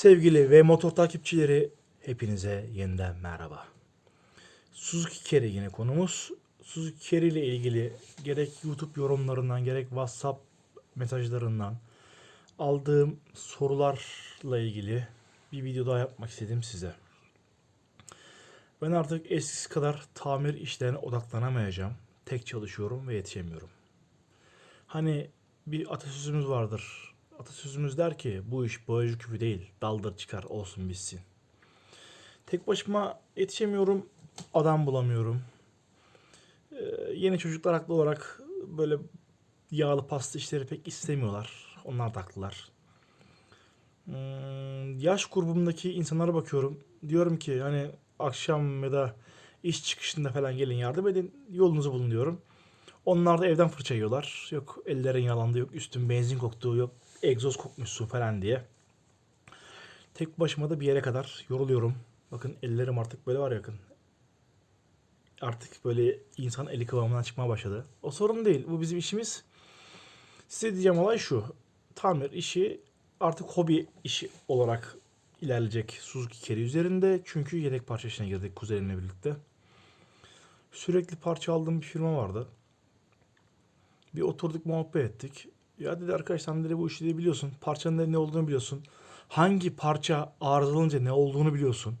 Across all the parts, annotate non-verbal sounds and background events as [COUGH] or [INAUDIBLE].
Sevgili ve motor takipçileri hepinize yeniden merhaba. Suzuki Carry yine konumuz. Suzuki Carry ile ilgili gerek YouTube yorumlarından gerek WhatsApp mesajlarından aldığım sorularla ilgili bir video daha yapmak istedim size. Ben artık eskisi kadar tamir işlerine odaklanamayacağım. Tek çalışıyorum ve yetişemiyorum. Hani bir atasözümüz vardır. Atasözümüz der ki bu iş bağcı küpü değil daldır çıkar olsun bitsin. Tek başıma yetişemiyorum. Adam bulamıyorum. Ee, yeni çocuklar haklı olarak böyle yağlı pasta işleri pek istemiyorlar. Onlar da haklılar. Hmm, yaş grubumdaki insanlara bakıyorum. Diyorum ki hani akşam ya da iş çıkışında falan gelin yardım edin. Yolunuzu bulun diyorum. Onlar da evden fırça yiyorlar. Yok ellerin yalandı, yok üstün benzin koktuğu, yok egzoz kokmuşsun falan diye. Tek başıma da bir yere kadar yoruluyorum. Bakın ellerim artık böyle var yakın. Artık böyle insan eli kıvamından çıkmaya başladı. O sorun değil. Bu bizim işimiz. Size diyeceğim olay şu. Tamir işi artık hobi işi olarak ilerleyecek Suzuki Carry üzerinde. Çünkü yedek parça işine girdik kuzenimle birlikte. Sürekli parça aldığım bir firma vardı. Bir oturduk muhabbet ettik. Ya dedi arkadaş sen dedi bu işi de biliyorsun. Parçanın ne olduğunu biliyorsun. Hangi parça arızalanınca ne olduğunu biliyorsun.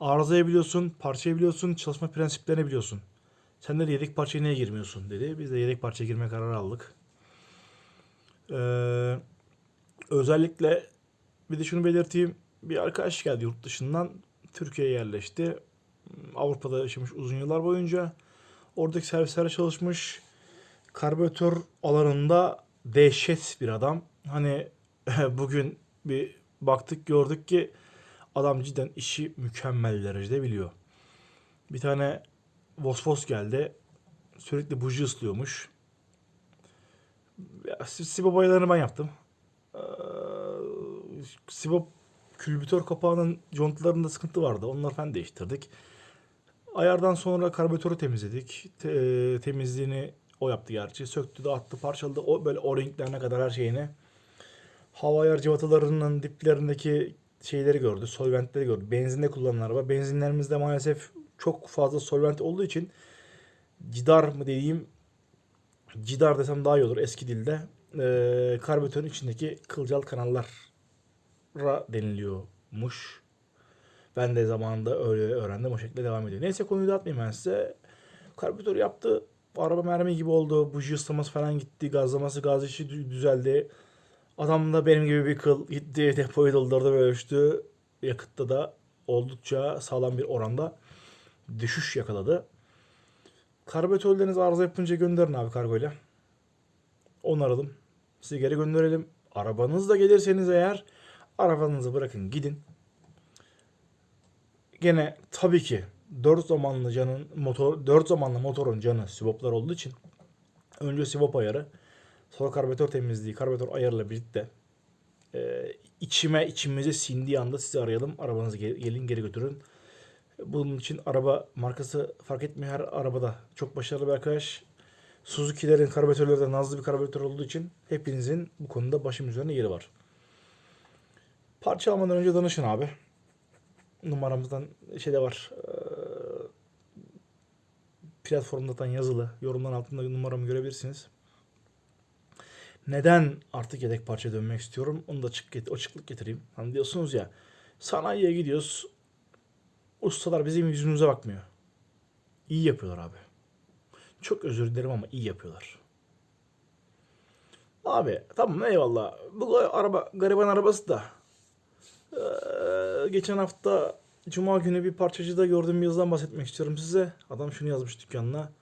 Arızayı biliyorsun, parçayı biliyorsun, çalışma prensiplerini biliyorsun. Sen de yedek parçaya niye girmiyorsun dedi. Biz de yedek parçaya girme kararı aldık. Ee, özellikle bir de şunu belirteyim. Bir arkadaş geldi yurt dışından. Türkiye'ye yerleşti. Avrupa'da yaşamış uzun yıllar boyunca. Oradaki servislere çalışmış. Karbüratör alanında dehşet bir adam. Hani [LAUGHS] bugün bir baktık gördük ki adam cidden işi mükemmel derecede biliyor. Bir tane Vosvos geldi. Sürekli buji ıslıyormuş. Sibop ayarlarını ben yaptım. Ee, Sibop külbütör kapağının contalarında sıkıntı vardı. Onları falan değiştirdik. Ayardan sonra karbüratörü temizledik. Te- temizliğini o yaptı gerçi. Söktü de attı parçaladı. O böyle o-ringlerine kadar her şeyini. Hava ayar cıvatalarının diplerindeki şeyleri gördü. Solventleri gördü. Benzinde kullanılan araba. Benzinlerimizde maalesef çok fazla solvent olduğu için cidar mı diyeyim cidar desem daha iyi olur eski dilde. Ee, karbüratörün içindeki kılcal kanallara deniliyormuş. Ben de zamanında öyle öğrendim. O şekilde devam ediyor. Neyse konuyu dağıtmayayım ben size. Karbüratör yaptı. Araba mermi gibi oldu. Buji ıslaması falan gitti. Gazlaması gaz işi dü- düzeldi. Adam da benim gibi bir kıl gitti. [LAUGHS] Depoyu doldurdu ve ölçtü. Yakıtta da oldukça sağlam bir oranda düşüş yakaladı. Karbüratörleriniz arıza yapınca gönderin abi kargoyla. Onaralım. Size geri gönderelim. Arabanızla gelirseniz eğer arabanızı bırakın gidin. Gene tabii ki 4 zamanlı canın motor 4 zamanlı motorun canı sivoplar olduğu için önce sivop ayarı sonra karbüratör temizliği karbüratör ayarıyla birlikte e, içime içimize sindiği anda sizi arayalım arabanızı gel- gelin geri götürün. Bunun için araba markası fark etmiyor her arabada çok başarılı bir arkadaş. Suzuki'lerin karbüratörleri de nazlı bir karbüratör olduğu için hepinizin bu konuda başım üzerine yeri var. Parça almadan önce danışın abi numaramızdan şey de var. Platformdan yazılı. Yorumların altında numaramı görebilirsiniz. Neden artık yedek parça dönmek istiyorum? Onu da açık açıklık getireyim. Hani diyorsunuz ya sanayiye gidiyoruz. Ustalar bizim yüzümüze bakmıyor. İyi yapıyorlar abi. Çok özür dilerim ama iyi yapıyorlar. Abi tamam eyvallah. Bu araba gariban arabası da ee, geçen hafta Cuma günü bir parçacıda gördüğüm bir yazıdan bahsetmek istiyorum size. Adam şunu yazmış dükkanına.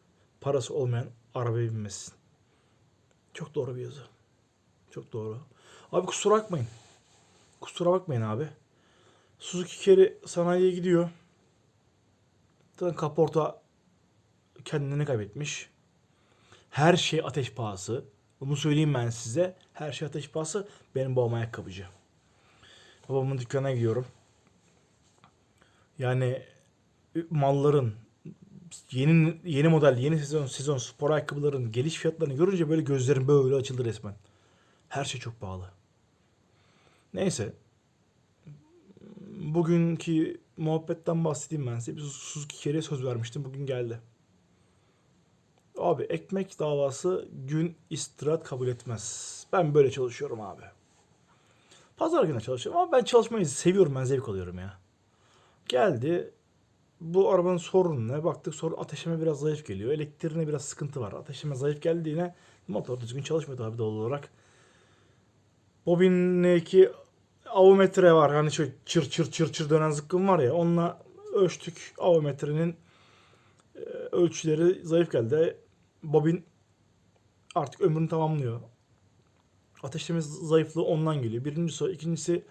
Parası olmayan arabaya binmesin. Çok doğru bir yazı. Çok doğru. Abi kusura bakmayın. Kusura bakmayın abi. Suzuki Carry sanayiye gidiyor. Zaten kaporta kendini kaybetmiş. Her şey ateş pahası. Bunu söyleyeyim ben size. Her şey ateş pahası. Benim babam ayakkabıcı. Babamın dükkanına gidiyorum. Yani malların yeni yeni model, yeni sezon sezon spor ayakkabıların geliş fiyatlarını görünce böyle gözlerim böyle açıldı resmen. Her şey çok pahalı. Neyse. bugünkü muhabbetten bahsedeyim ben size. Bir Suzuki Carry'e söz vermiştim. Bugün geldi. Abi ekmek davası gün istirahat kabul etmez. Ben böyle çalışıyorum abi. Pazar günü çalışıyorum ama ben çalışmayı seviyorum. Ben zevk alıyorum ya. Geldi. Bu arabanın sorunu ne? Baktık sorun ateşleme biraz zayıf geliyor. Elektriğine biraz sıkıntı var. Ateşleme zayıf geldiğine motor düzgün çalışmıyor abi doğal olarak. Bobindeki avometre var. Hani şu çır çır çır çır dönen zıkkım var ya. Onunla ölçtük. Avometrenin e, ölçüleri zayıf geldi. Bobin artık ömrünü tamamlıyor. Ateşleme zayıflığı ondan geliyor. Birincisi o. ikincisi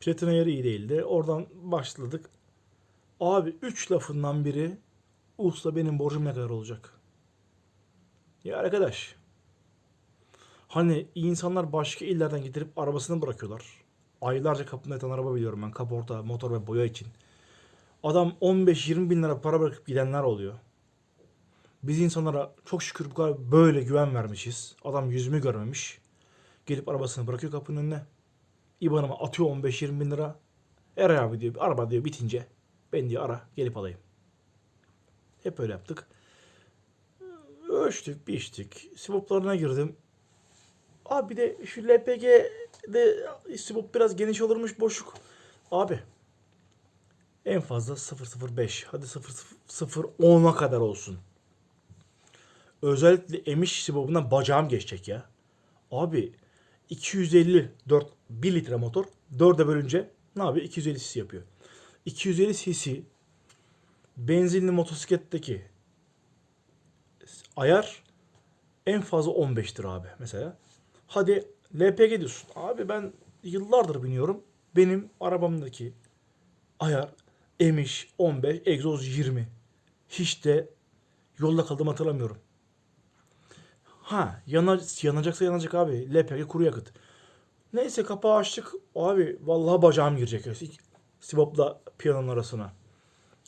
platin ayarı iyi değildi. Oradan başladık. Abi 3 lafından biri usta benim borcum ne kadar olacak? Ya arkadaş Hani insanlar başka illerden getirip arabasını bırakıyorlar. Aylarca kapında yatan araba biliyorum ben. Kaporta, motor ve boya için. Adam 15-20 bin lira para bırakıp gidenler oluyor. Biz insanlara çok şükür bu kadar böyle güven vermişiz. Adam yüzümü görmemiş. Gelip arabasını bırakıyor kapının önüne. İbanıma atıyor 15-20 bin lira. Eray abi diyor. Araba diyor bitince. Ben diyor ara gelip alayım. Hep öyle yaptık. Ölçtük, biçtik. Sivoplarına girdim. Abi bir de şu LPG'de sivop biraz geniş olurmuş boşluk. Abi en fazla 005 hadi 010'a kadar olsun. Özellikle emiş sivopundan bacağım geçecek ya. Abi 250 4 1 litre motor 4'e bölünce ne yapıyor? 250 cc yapıyor. 250 cc benzinli motosikletteki ayar en fazla 15'tir abi mesela. Hadi LPG diyorsun. Abi ben yıllardır biniyorum. Benim arabamdaki ayar emiş 15, egzoz 20. Hiç de yolda kaldım hatırlamıyorum. Ha yana, yanacaksa yanacak abi. LPG kuru yakıt. Neyse kapağı açtık. Abi vallahi bacağım girecek. Sivop'la piyanonun arasına.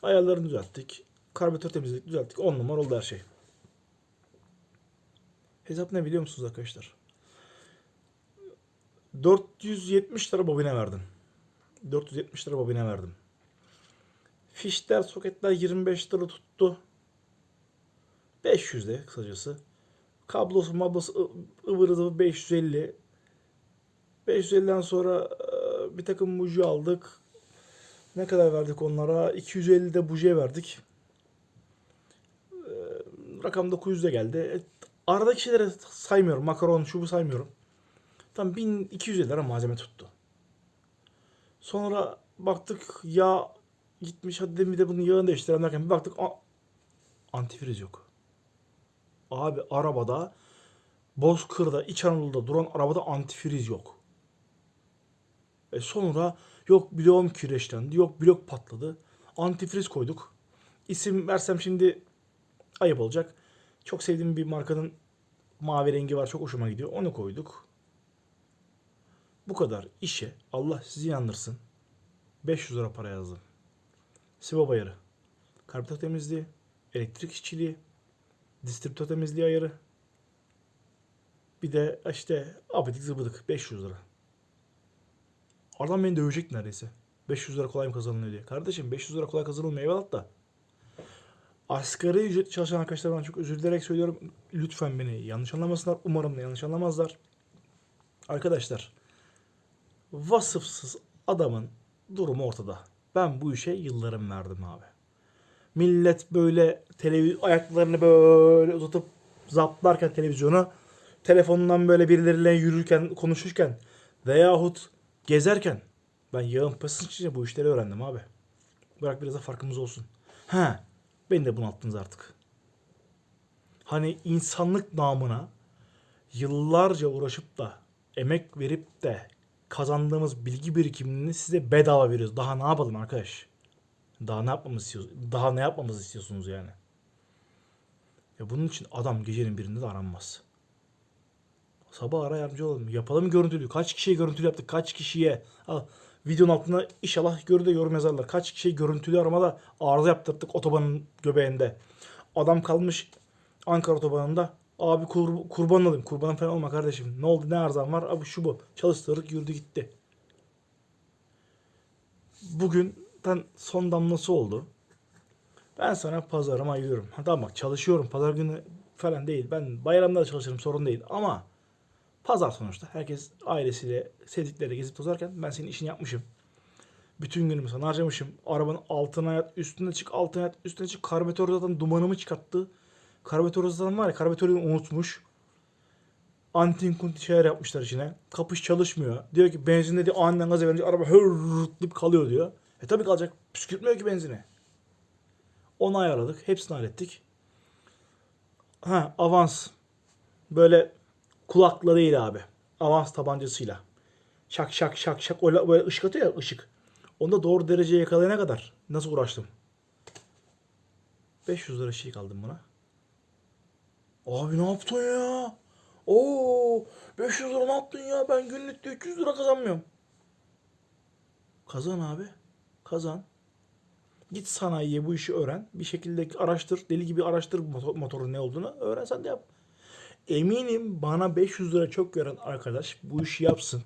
Ayarlarını düzelttik. Karbüratör temizledik düzelttik. 10 numara oldu her şey. Hesap ne biliyor musunuz arkadaşlar? 470 lira bobine verdim. 470 lira bobine verdim. Fişler, soketler 25 lira tuttu. 500 de kısacası. Kablosu, mablosu ı- ıvır zıvır 550. 550'den sonra e, bir takım buji aldık. Ne kadar verdik onlara? 250 de bujiye verdik. E, Rakam 900'de geldi. E, Aradaki şeyleri saymıyorum. Makaron, şu bu saymıyorum. Tam 1250 lira malzeme tuttu. Sonra baktık yağ gitmiş hadi bir de bunun yağını değiştirelim derken bir baktık a- antifriz yok. Abi arabada Bozkır'da İç Anadolu'da duran arabada antifriz yok. E sonra yok bloğum kireçlendi yok blok patladı. Antifriz koyduk. İsim versem şimdi ayıp olacak. Çok sevdiğim bir markanın mavi rengi var çok hoşuma gidiyor. Onu koyduk. Bu kadar işe Allah sizi yandırsın. 500 lira para yazdım. Sivop ayarı. Karbüratör temizliği. Elektrik işçiliği. Distribütör temizliği ayarı. Bir de işte abidik zıbıdık 500 lira. Adam beni dövecek neredeyse. 500 lira kolay mı kazanılıyor diye. Kardeşim 500 lira kolay kazanılmıyor eyvallah da. Asgari ücret çalışan arkadaşlarımdan çok özür dilerek söylüyorum. Lütfen beni yanlış anlamasınlar. Umarım da yanlış anlamazlar. Arkadaşlar vasıfsız adamın durumu ortada. Ben bu işe yıllarım verdim abi. Millet böyle televiz ayaklarını böyle uzatıp zaplarken televizyonu telefonundan böyle birileriyle yürürken konuşurken veyahut gezerken ben yağın pasın için bu işleri öğrendim abi. Bırak biraz da farkımız olsun. Ha, beni de bunalttınız artık. Hani insanlık namına yıllarca uğraşıp da emek verip de kazandığımız bilgi birikimini size bedava veriyoruz. Daha ne yapalım arkadaş? Daha ne yapmamız istiyorsunuz? Daha ne yapmamızı istiyorsunuz yani? Ya bunun için adam gecenin birinde de aranmaz. Sabah ara yardımcı olalım. Yapalım görüntülü. Kaç kişiye görüntülü yaptık? Kaç kişiye? Al, videonun altına inşallah görü de yorum yazarlar. Kaç kişiye görüntülü aramada arıza yaptırdık otobanın göbeğinde. Adam kalmış Ankara otobanında. Abi kur, kurban olayım. Kurbanım falan olma kardeşim. Ne oldu ne arızam var? Abi şu bu. Çalıştırdık yürüdü gitti. Bugünden son damlası oldu. Ben sana pazarıma ayırıyorum. Ha, tamam bak çalışıyorum. Pazar günü falan değil. Ben bayramda da çalışırım sorun değil. Ama pazar sonuçta. Herkes ailesiyle sevdikleriyle gezip tozarken ben senin işini yapmışım. Bütün günümü sana harcamışım. Arabanın altına yat, üstüne çık, altına yat, üstüne çık. Karbüratör zaten dumanımı çıkarttı. Karbüratör zaten var ya, karbüratörü unutmuş. Antin kunti şeyler yapmışlar içine. Kapış çalışmıyor. Diyor ki benzin dedi aniden gaza verince araba hırrrrtlayıp kalıyor diyor. Tabii kalacak. Püskürtmüyor ki benzini. Onu ayarladık. Hepsini hallettik. Ha avans. Böyle kulakla değil abi. Avans tabancasıyla. Şak şak şak şak öyle böyle ışık atıyor ya ışık. Onda doğru dereceye yakalayana kadar nasıl uğraştım. 500 lira şey kaldım buna. Abi ne yaptın ya? Oo 500 lira ne yaptın ya? Ben günlükte 300 lira kazanmıyorum. Kazan abi. Kazan. Git sanayiye bu işi öğren. Bir şekilde araştır. Deli gibi araştır motor, motorun ne olduğunu. Öğren sen de yap. Eminim bana 500 lira çok gören arkadaş bu işi yapsın.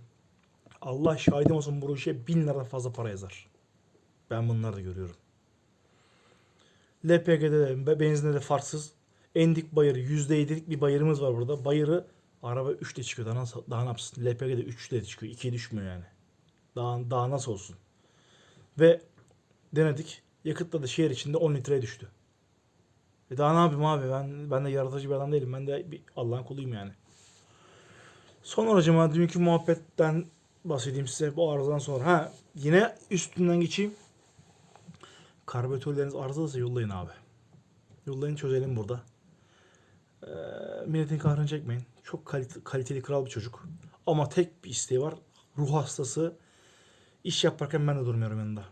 Allah şahidim olsun bu işe 1000 lira fazla para yazar. Ben bunları da görüyorum. LPG'de de be- benzinde de farksız. Endik bayırı %7'lik bir bayırımız var burada. Bayırı araba 3'te çıkıyor. Daha nasıl, daha ne yapsın? LPG'de 3'te çıkıyor. 2'ye düşmüyor yani. Daha, daha nasıl olsun? Ve denedik. Yakıtla da şehir içinde 10 litreye düştü. E daha ne yapayım abi? Ben ben de yaratıcı bir adam değilim. Ben de bir Allah'ın kuluyum yani. Son aracıma dünkü muhabbetten bahsedeyim size bu arızadan sonra. Ha yine üstünden geçeyim. Karbüratörleriniz arızalıysa yollayın abi. Yollayın çözelim burada. Ee, milletin kahrını çekmeyin. Çok kalite- kaliteli kral bir çocuk. Ama tek bir isteği var. Ruh hastası. İş yaparken ben de durmuyorum yanında.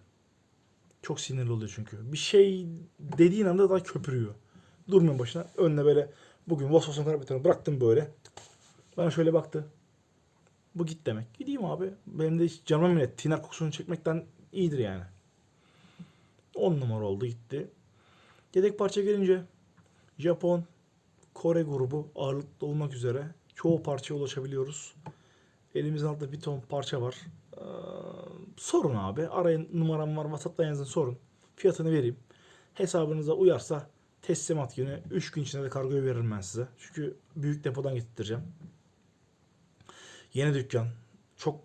Çok sinirli oluyor çünkü. Bir şey dediğin anda daha köpürüyor. Durmuyor başına. Önüne böyle bugün Volkswagen karbüratörünü bıraktım böyle. Bana şöyle baktı. Bu git demek. Gideyim abi. Benim de hiç canıma minnet. Tiner kokusunu çekmekten iyidir yani. 10 numara oldu gitti. Yedek parça gelince Japon, Kore grubu ağırlıklı olmak üzere çoğu parçaya ulaşabiliyoruz. Elimizin altında bir ton parça var. Ee, sorun abi. Arayın numaram var. WhatsApp'tan yazın sorun. Fiyatını vereyim. Hesabınıza uyarsa teslimat günü 3 gün içinde de kargoyu veririm ben size. Çünkü büyük depodan getireceğim. Yeni dükkan. Çok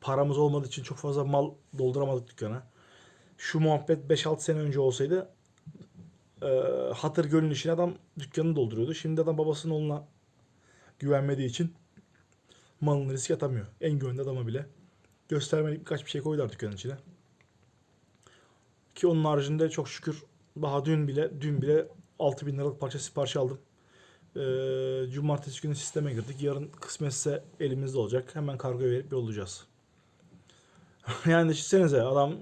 paramız olmadığı için çok fazla mal dolduramadık dükkana. Şu muhabbet 5-6 sene önce olsaydı e, hatır gönül işine adam dükkanını dolduruyordu. Şimdi adam babasının oğluna güvenmediği için malını riske atamıyor. En güvenli adama bile. Göstermelik birkaç bir şey koydular dükkanın içine. Ki onun haricinde çok şükür daha dün bile dün bile 6000 liralık parça sipariş aldım. Ee, cumartesi günü sisteme girdik. Yarın kısmetse elimizde olacak. Hemen kargoya verip yollayacağız. [LAUGHS] yani düşünsenize adam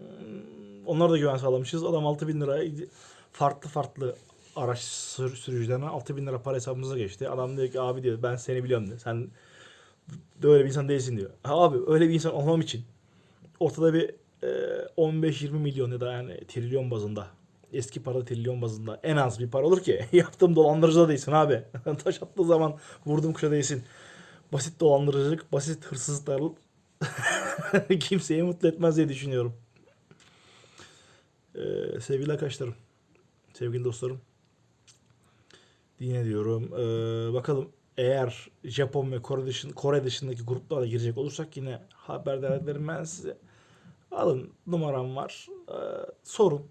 onlar da güven sağlamışız. Adam 6000 lira farklı farklı araç sür, sürücülerine 6000 lira para hesabımıza geçti. Adam diyor ki abi diyor ben seni biliyorum diyor. Sen de öyle bir insan değilsin diyor. Ha abi öyle bir insan olmam için ortada bir e, 15-20 milyon ya da yani trilyon bazında eski para trilyon bazında en az bir para olur ki [LAUGHS] yaptığım dolandırıcı da değilsin abi. [LAUGHS] Taş attığı zaman vurdum kuşa değilsin. Basit dolandırıcılık, basit hırsızlıklar [LAUGHS] kimseyi mutlu etmez diye düşünüyorum. Ee, sevgili arkadaşlarım, sevgili dostlarım. Yine diyorum. Ee, bakalım eğer Japon ve Kore, dışın, Kore dışındaki gruplara girecek olursak yine haberdar ederim ben size. Alın numaram var. Ee, sorun.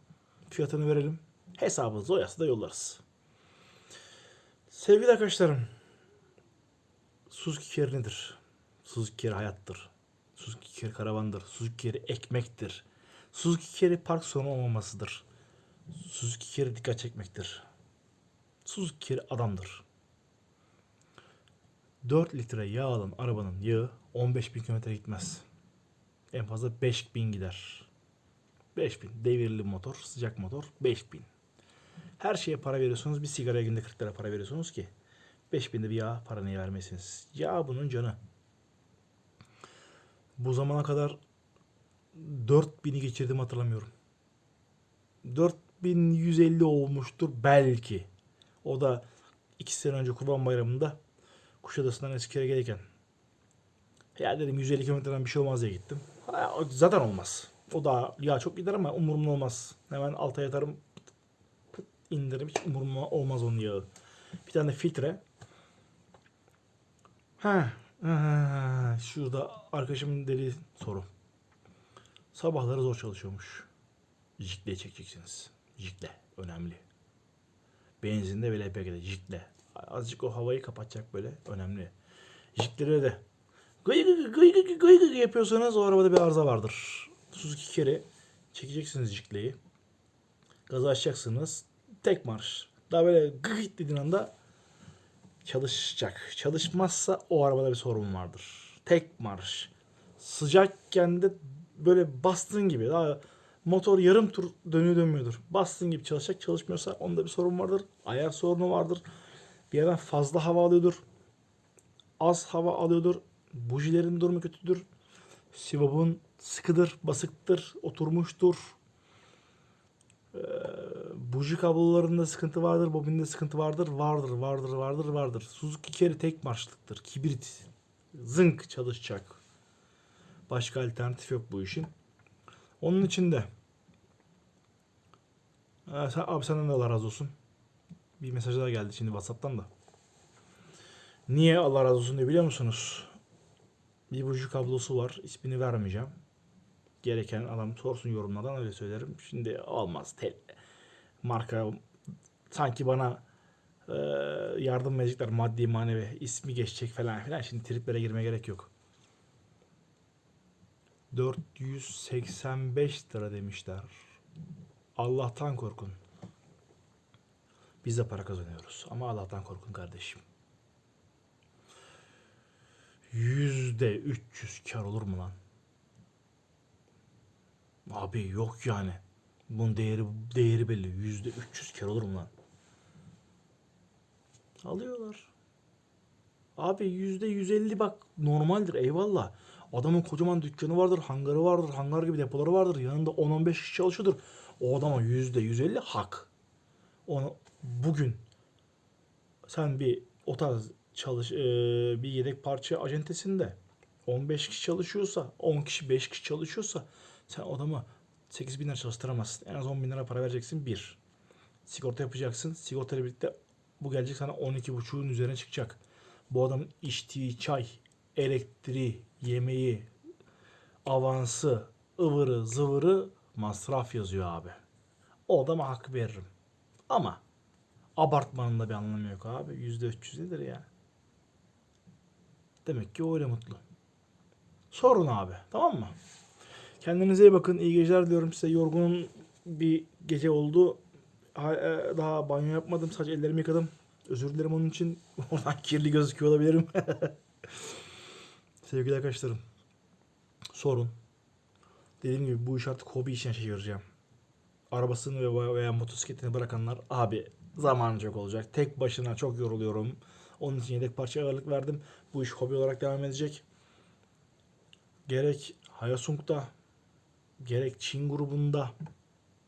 Fiyatını verelim. Hesabınızı oyası da yollarız. Sevgili arkadaşlarım. Suzuki Carry nedir? Suzuki Carry hayattır. Suzuki Carry karavandır. Suzuki Carry ekmektir. Suzuki Carry park sorunu olmamasıdır. Suzuki Carry dikkat çekmektir. Suzuki Carry adamdır. 4 litre yağ alan arabanın yağı 15 bin kilometre gitmez. En fazla 5000 gider. 5000 devirli motor, sıcak motor 5000. Her şeye para veriyorsunuz. Bir sigaraya günde 40 lira para veriyorsunuz ki 5000'de bir yağ para niye vermesiniz? Yağ bunun canı. Bu zamana kadar 4000'i geçirdim hatırlamıyorum. 4150 olmuştur belki. O da 2 sene önce Kurban Bayramı'nda Kuşadası'ndan Eskişehir'e gelirken. Ya dedim 150 kilometreden bir şey olmaz diye gittim. Zaten olmaz. O da yağ çok gider ama umurumda olmaz. Hemen alta yatarım. indiririm. Hiç umurumda olmaz onun yağı. Bir tane filtre. Ha, şurada arkadaşımın dediği soru. Sabahları zor çalışıyormuş. Jikle çekeceksiniz. Jikle. Önemli. Benzinde ve LPG'de jikle. Azıcık o havayı kapatacak böyle. Önemli. Jiklere de gıy gıy gıy gıy gıy gıy yapıyorsanız o arabada bir arıza vardır. Suzuki kere çekeceksiniz jikleyi. Gazı açacaksınız. Tek marş. Daha böyle gıy dediğin anda çalışacak. Çalışmazsa o arabada bir sorun vardır. Tek marş. Sıcakken de böyle bastığın gibi daha motor yarım tur dönüyor dönmüyordur. Bastığın gibi çalışacak çalışmıyorsa onda bir sorun vardır. Ayar sorunu vardır. Bir yerden fazla hava alıyordur. Az hava alıyordur. Bujilerin durumu kötüdür. Sivabın sıkıdır, basıktır, oturmuştur. Ee, buji kablolarında sıkıntı vardır, bobinde sıkıntı vardır, vardır, vardır, vardır, vardır. Suzuki keri tek marşlıktır. Kibrit. Zınk çalışacak. Başka alternatif yok bu işin. Onun için de Ee, sen, abi senden de Allah razı olsun. Bir mesaj daha geldi şimdi WhatsApp'tan da. Niye Allah razı olsun diye biliyor musunuz? Bir buji kablosu var. İsmini vermeyeceğim. Gereken adam sorsun yorumlardan öyle söylerim. Şimdi olmaz. Tel, marka sanki bana e, yardım verecekler maddi manevi ismi geçecek falan filan. Şimdi triplere girmeye gerek yok. 485 lira demişler. Allah'tan korkun. Biz de para kazanıyoruz. Ama Allah'tan korkun kardeşim. Yüzde 300 kar olur mu lan? Abi yok yani. Bunun değeri değeri belli. Yüzde 300 kar olur mu lan? Alıyorlar. Abi yüzde 150 bak normaldir eyvallah. Adamın kocaman dükkanı vardır, hangarı vardır, hangar gibi depoları vardır. Yanında 10-15 kişi çalışıyordur. O adama yüzde 150 hak. Onu bugün sen bir o tarz çalış e, bir yedek parça acentesinde 15 kişi çalışıyorsa 10 kişi 5 kişi çalışıyorsa sen adamı 8 bin lira çalıştıramazsın. En az 10 bin lira para vereceksin bir. Sigorta yapacaksın. Sigortayla birlikte bu gelecek sana 12,5'un üzerine çıkacak. Bu adamın içtiği çay, elektriği, yemeği, avansı, ıvırı, zıvırı masraf yazıyor abi. O adama hak veririm. Ama abartmanın da bir anlamı yok abi. %300 nedir ya? Demek ki o öyle mutlu. Sorun abi. Tamam mı? Kendinize iyi bakın. İyi geceler diyorum size. Yorgunum bir gece oldu. E, Daha banyo yapmadım. Sadece ellerimi yıkadım. Özür dilerim onun için. [LAUGHS] Oradan kirli gözüküyor olabilirim. [LAUGHS] Sevgili arkadaşlarım. Sorun. Dediğim gibi bu iş artık hobi işine çevireceğim. Arabasını ve veya motosikletini bırakanlar abi zaman çok olacak. Tek başına çok yoruluyorum. Onun için yedek parça ağırlık verdim. Bu iş hobi olarak devam edecek. Gerek Hayasung'da gerek Çin grubunda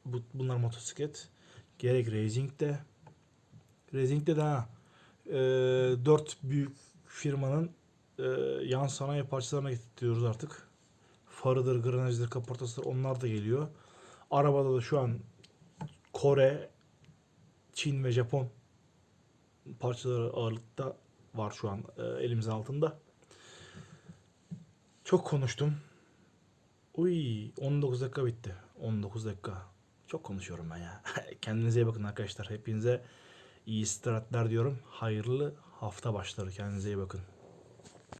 bu, bunlar motosiklet. Gerek Racing'de Racing'de de ha e, dört büyük firmanın e, yan sanayi parçalarına getirtiyoruz artık. Farıdır, granajdır, kaportasıdır onlar da geliyor. Arabada da şu an Kore, Çin ve Japon parçaları ağırlıkta var şu an e, elimizin altında. Çok konuştum. Uy 19 dakika bitti. 19 dakika. Çok konuşuyorum ben ya. [LAUGHS] Kendinize iyi bakın arkadaşlar. Hepinize iyi istirahatler diyorum. Hayırlı hafta başları. Kendinize iyi bakın.